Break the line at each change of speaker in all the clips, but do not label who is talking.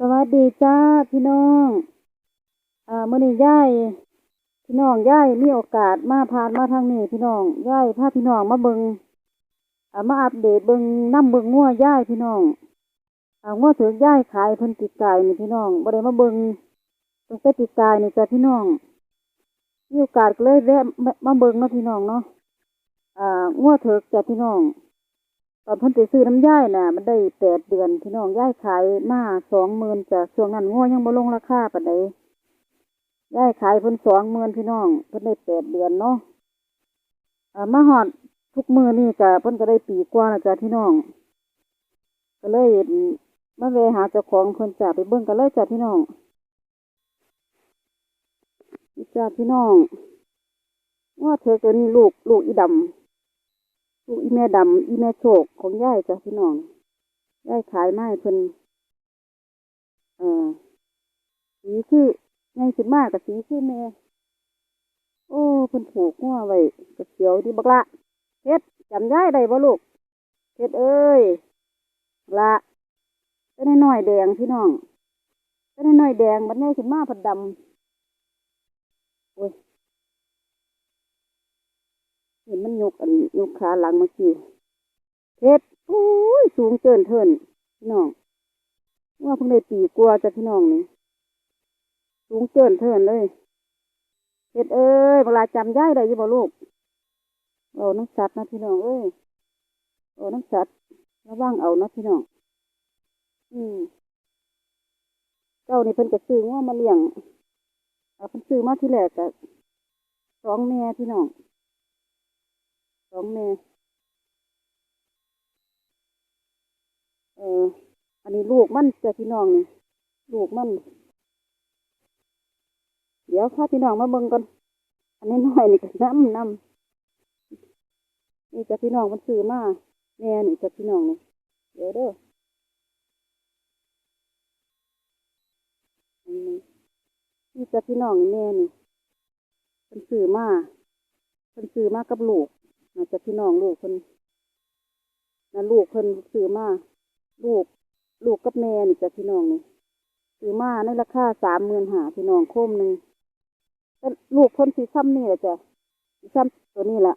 สวัสดีจ้าพี่น้อง อ่ามื้อนี้ยายพี่น้องยายมีโอกาสมาผ่านมาทางนี้พี่น้องยายพาพี่น้องมาเบิงอ่ามาอัปเดตเบิงน้ำเบิงงัวยายพี่น้องอ่างัวถือยายขายเพิ่นติดกายนี่พี่น้องบ่ได้มาเบิงตั้งแต่ติดกายนี่จ้ะพี่น้องมีโอกาสก็เลยแวะมาเบิงเนาะพี่น้องเนาะอ่างัวเถิกจ้ะพี่น้อง ตอนเพิ่นไปซื้อน้ำย่ายน่ะ มันได้แปดเดือนพี่น้องย่ายขายมาสองหมื่นจากช่วงนั้นงัวยังบ่ลงราคาปานใดย่ายขายเพิ่นสองหมื่นพี่น้องเพิ่นได้แปดเดือนเนาะมาฮอดทุกมือนี่ก็เพิ่นก็ได้ปีกว่าแล้วจ้ะพี่น้อง ก็เลยมาแวหาเจ้าของเพิ่นจ้ะไปเบิ่งกันเลยจ้ะพี่น้องนี่จ้ะพี่น้องว่าเธอตัวนี้ลูกลูกอีดำ ลูกอีแม่ดำอีแม่โชคของยายจ้ะพี่น้องยายขายไม้เพิ่นเอ่อสีคือไงสิมากกับสีคือแม่ โอ้เพิ่นผูกหัวไว้กับเสียวดีบักละเฮ็ดจำยายได้บ่ลูกเฮ็ดเอ้ยละเป็นน้อยแดงพี่น้องเป็นน้อยแดงบัดนี้สิมาผัดดำโอ้ย เห็นมันยกอันยกขาหลังเมื่อกี้เพชรอุ้ยสูงเกินเทินพี่น้องว่าเพิ่งได้ปีกลัวจากพี่น้องนี่สูงเกินเทินเลยเพชรเอ้ยเวลาจำย่ายได้ยี่บ่ลูกเอาน้ำสัตว์นะพี่น้องเอ้ยเอาน้ำสัตว์ระวังเอานะพี่น้องอืมเจ้านี่เพิ่นก็ซื้อว่ามาเลี้ยงเอาเพิ่นซื้อมาที่แรกก็สองแม่พี่น้อง สองเมเอออันนี้ลูกมันเจ้าพี่น้องนี่ลูกมัน เดี๋ยวพาพี่น้องมาเบิ่งกันอันนี้น้อยนี่ก็น้ำน้ำนี่เจ้าพี่น้องมันซื้อมาแม่นี่เจ้าพี่น้องนี่เดี๋ยวเด้ออันนี้นี่เจ้าพี่น้องนี่แม่นี่เป็นซื้อมาเป็นซื้อมากับลูก น่าจะพี่น้องลูกเพิ่นนั่นลูกเพิ่นซื้อมาลูกลูกกับแม่นี่จ้ะพี่น้องนี่ซื้อมาในราคาสามหมื่นหาพี่น้องโคมหนึ่งแต่ลูกเพิ่นสีซ้ำนี่แหละจ้ะสีซ้ำตัวนี้แหละ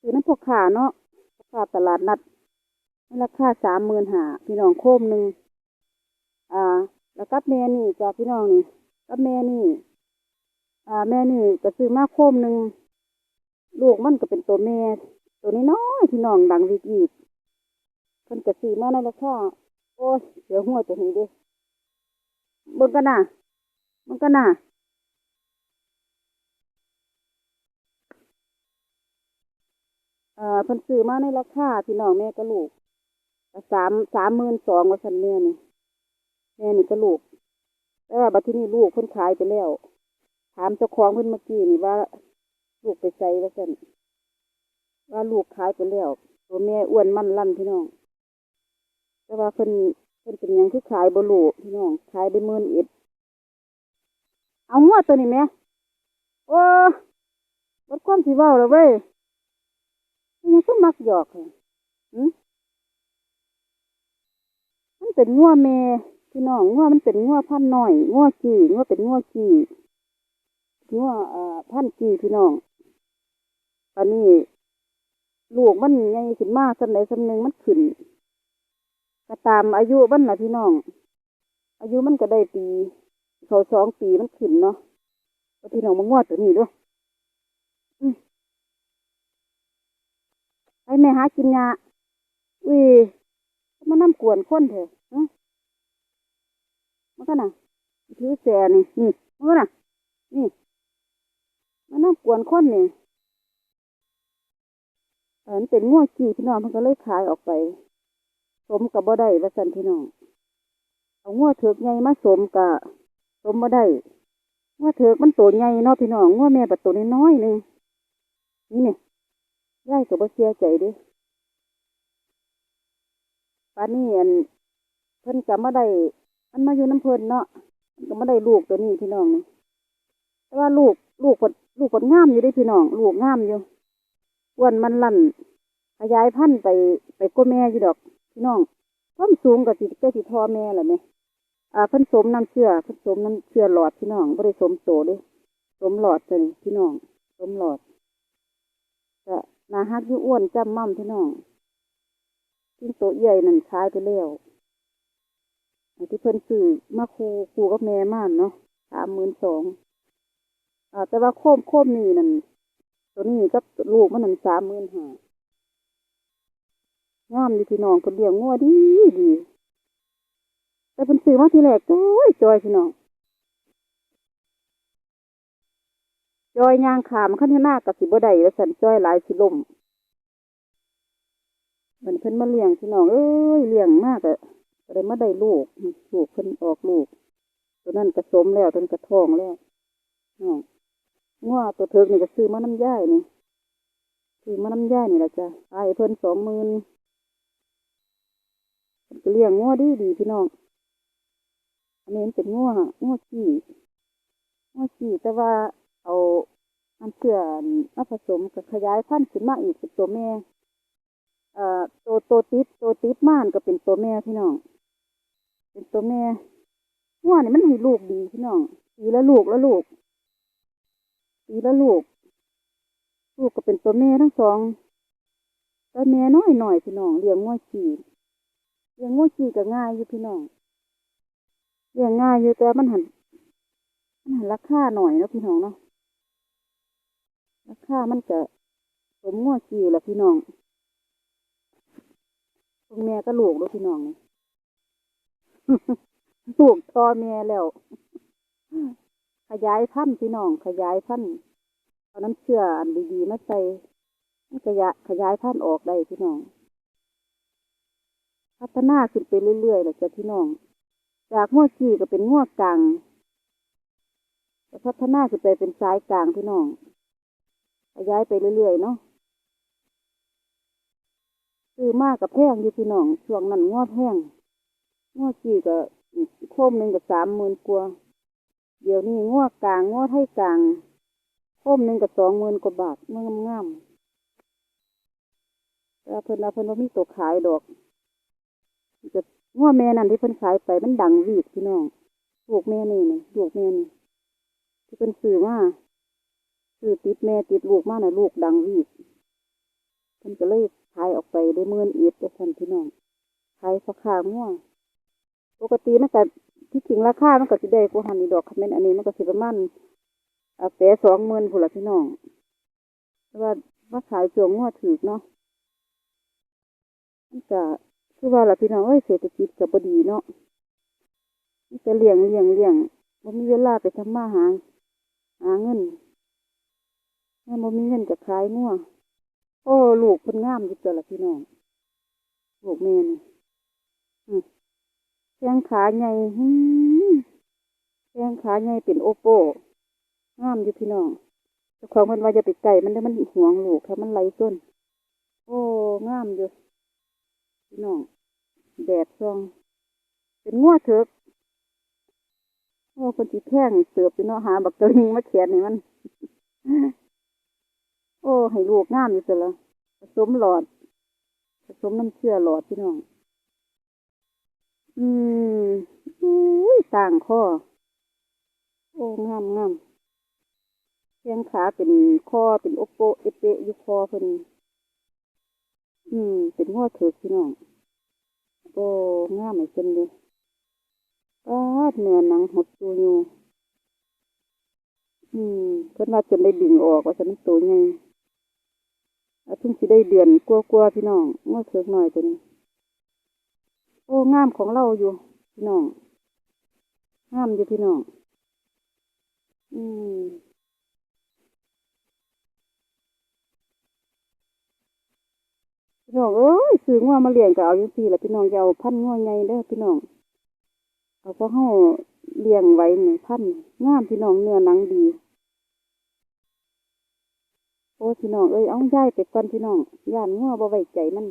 ซื้อน้ำพวกขาเนาะพวกขาตลาดนัดในราคาสามหมื่นหาพี่น้องโคมหนึ่งอ่า แล้วกับแม่นี่จ้ะพี่น้องนี่กับแม่นี่ อ่า แม่นี่ก็ซื้อมาโคมหนึ่ง ลูกมันก็เป็นตัวแม่ตัวน้อยๆพี่น้องดังวิกีดเพิ่นก็ซื้อมาในราคาโอ้ยเดี๋ยวหัวตัวนี้เดิเบิ่งกันน่ะเบิ่งกันน่ะเอ่อเพิ่นซื้อมาในราคาพี่น้องแม่กับลูกสามสามหมื่นสองว่าซั่นแม่นี่แม่นี่ก็ลูกแต่ว่าบัดที่นี้ลูกเพิ่นขายไปแล้ว ถามเจ้าของเพิ่นเมื่อกี้นี่ว่า ลูกไปใส่ว่าซั่นว่าลูกขายไปแล้วตัวแม่อ้วนมั่นลั่นพี่น้อง แต่ว่าเพิ่นเพิ่นเป็นยังคือขายบ่รู้พี่น้องขายได้หมื่นเอ็ดเอาหัวตัวนี้แหมโอ้ลดความสิเว้าแล้วเว้ยมันยังก็มักหยอกค่ะหืมมันเป็นงัวแม่พี่น้องงัวมันเป็นงัวพันธุ์น้อยงัวจีงัวเป็นงัวจีงัวเอ่อพันจีพี่น้อง อนนี้ลูกมันใหญ่ขึ้นมากสันใดสันหนึ่งมันขึ้นก็ตามอายุมันนะพี่น้อง อายุมันก็ได้ปี เขาสองปีมันขึ้นเนาะก็พี่น้องมางวดตัวนี้ด้วยอืมให้แม่หากินยาอุ้ยมันน้ำกวนคนเถอะมันก็น่ะถือแสนี่นี่มันก็น่ะ นี่มันน้ำกวนคนนี่เออ มันเป็นง่วขี้พี่น้องเพิ่นก็เลยขายออกไป สมกับบ่ได้ว่าซั่นพี่น้องเอาง่วเถือกใหญ่มาสมกะสมบ่ได้ง่วเถือกมันตัวใหญ่เนาะพี่น้องง่วแม่บัดตัวน้อยหนึงนี่เนี่ยยายก็บ่เสียใจด้ปานนี้อันเพิ่นก็บ่ได้มันมาอยู่น้ำเพิ่นเนาะมันก็บ่ได้ลูกตัวนี้พี่น้องนี่แต่ว่าลูกลูกเพิ่นลูกเพิ่นงามอยู่ด้พี่น้อง ลูกงามอยู่ อ้วนมันลั่นขยายพันธุ์ไปไปกว่าแม่อยู่ดอกพี่น้องความสูงก็สิก็สิทอแม่แหละแม่อ่าพิ่นสมน้ำเชื่อพิ่นสมน้ำเชื่อหลอดพี่น้องบ่ได้สมโตเด้สมหลอดจ้ะนี่พี่น้องสมหลอดก็นาฮักยู่อ้วนจำม่ำพี่น้องซึ่งโตใหญ่นั่นขายไปแล้วอที่เพิ่นซื้อมาครูครูกับแม่ม่านเนาะสามหมื่นสองอ่าแต่ว่าโคมโคมนี่นั่น ตัวนี้กับลูกมันนั่นสามหมื่นห้างามดีพี่น้องคนเลี้ยงงัวดีดีแต่เพิ่นซื้อมาทีแรกจอยจอยพี่น้องจอยยางขามขั้นหน้ากับสิบ่ได้แล้วสันจอยหลายสิล่มมันเพิ่นมาเลี้ยงพี่น้องเอ้ยเลี้ยงมากอะก็ได้มาได้ลูกลูกเพิ่นออกลูกตัวนั้นกระสมแล้วตัวนั้นกระท้องแล้วน้อง งัวตัวเถิกนี่ก็ซื้อมาน้ำย่ายนี่ซื้อมาน้ำย่ายนี่แหละจ้ะขายเพิ่นสองหมื่นเพิ่นก็เลี้ยงงัวดีดีพี่น้อง อันนี้เป็นงัวงัวขี้งัวขี้แต่ว่าเอาอันเชื่อมาผสมกับขยายพันธุ์ขึ้นมาอีกเป็นตัวแม่ เอ่อตัวตัวติดตัวติดม่านก็เป็นตัวแม่พี่น้อง เป็นตัวแม่งัวนี่มันให้ลูกดีพี่น้องปีละลูกละลูก ปีละลูก ลูกก็เป็นตัวแม่ทั้งสองตัวแม่น้อยหน่อยพี่น้องเลี้ยงงัวขี้เลี้ยงงัวขี้ก็ง่ายอยู่พี่น้องเลี้ยงง่ายอยู่แต่มันหันมันหันราคาหน่อยนะพี่น้องเนาะราคามันจะสมงัวกี่แหละพี่น้องพวกแม่ก็ลูกเด้วพี่น้องลูกทอแม่แล้ว ขยายพันธุ์พี่น้องขยายพันธุ์เอาน้ำเชื่ออันดีๆมาใส่ขยายขยายพันธุ์ออกได้พี่น้อง พัฒนาขึ้นไปเรื่อยๆแหละจ้ะพี่น้อง จากง้วขี่ก็เป็นง้วกลางก็พัฒนาขึ้นไปเป็นสายกลางพี่น้องขยายไปเรื่อยๆเนาะซื้อมากกับแพงอยู่พี่น้องช่วงนั้นง้อแพงง้อขี่ก็โคมหนึ่งกับสามหมื่นกว่า เดี๋ยวนี้ง้อกลางง้อไทยกลางโคมหนึ่งกับสองหมื่นกว่าบาทเมื่องามๆแต่เพิ่นว่าเพิ่นว่ามีตัวขายดอกจะง้อแม่นั่นที่เพิ่นขายไปมันดังวีดพี่น้องลูกแม่นี่นี่ลูกแม่นี่ที่เพิ่นซื้อมาซื้อติดแม่ติดลูกมาน่ะลูกดังวีดเพิ่นก็เลยขายออกไปได้หมื่อนเอ็ดจะสั่นพี่น้องขายราคาง้อปกติมันก็ ที่จริงราคามันก็สิได้กว่าหันนี่ดอกคันแม่นอันนี้มันก็สิประมาณอ่าแปสองหมื่นพุ่นละพี่น้องแต่ว่ามาขายช่วงง้อถือเนาะมันก็คือว่าละพี่น้องเอ้ยเศรษฐกิจกับบดีเนาะมีแต่เลี้ยงเลี้ยงเลี้ยงบ่มีเวลาไปทำมาหาหาเงินแม่บ่มีเงินจะขายงัวโอ้ลูกเพิ่นงามอยู่ตัวละพี่น้องลูกแม่นี่อืม แข้งขาใหญ่แข้งขาใหญ่เป็นโอโปงามอยู่พี่น้องเจ้าของเพิ่นว่าจะไปไก่มันได้มันห่วงลูกค่ะมันไหลส้น โอ้งามอยู่พี่น้องแดดซอง เป็นงัวเถิกโอ้คนที่แท่งเสือบพี่น้องหาบักกะลิงมาเขียนให้มัน โอ้ให้ลูกงามอยู่เสียละผสมหลอดผสมน้ำเชื่อหลอดพี่น้อง อืมอุ้ยต่างข้อ โอ้งามงามแข้งขาเป็นข้อเป็นโอโปเอเปอยู่คอเพิ่นอืม เป็นงัวเถิกพี่น้องโอ้งามไอ้เพิ่นเลยปาดเนื้อหนังหดตัวอยู่อืม เพิ่นว่าจนได้ดึงออกว่าฉันมันตัวใหญ่อาเพิ่งสิได้เดือนกลัวๆพี่น้องงอเถิกหน่อยตัวนี้ โอ้งามของเราอยู่ พี่น้องงามอยู่พี่น้อง อืมพี่น้องเอ้ยซื้องัวมาเลี้ยงก็เอาอยู่สี่ละพี่น้องยาเอาพันงัวใหญ่เด้อพี่น้องเอาเพราะเฮาเลี้ยงไว้หนี่พันงามพี่น้องเนื้อหนังดี โอ้พี่น้องเอ้ยเอาย้ายไปก่อนพี่น้องย่านงัวบ่ไว้ใจมัน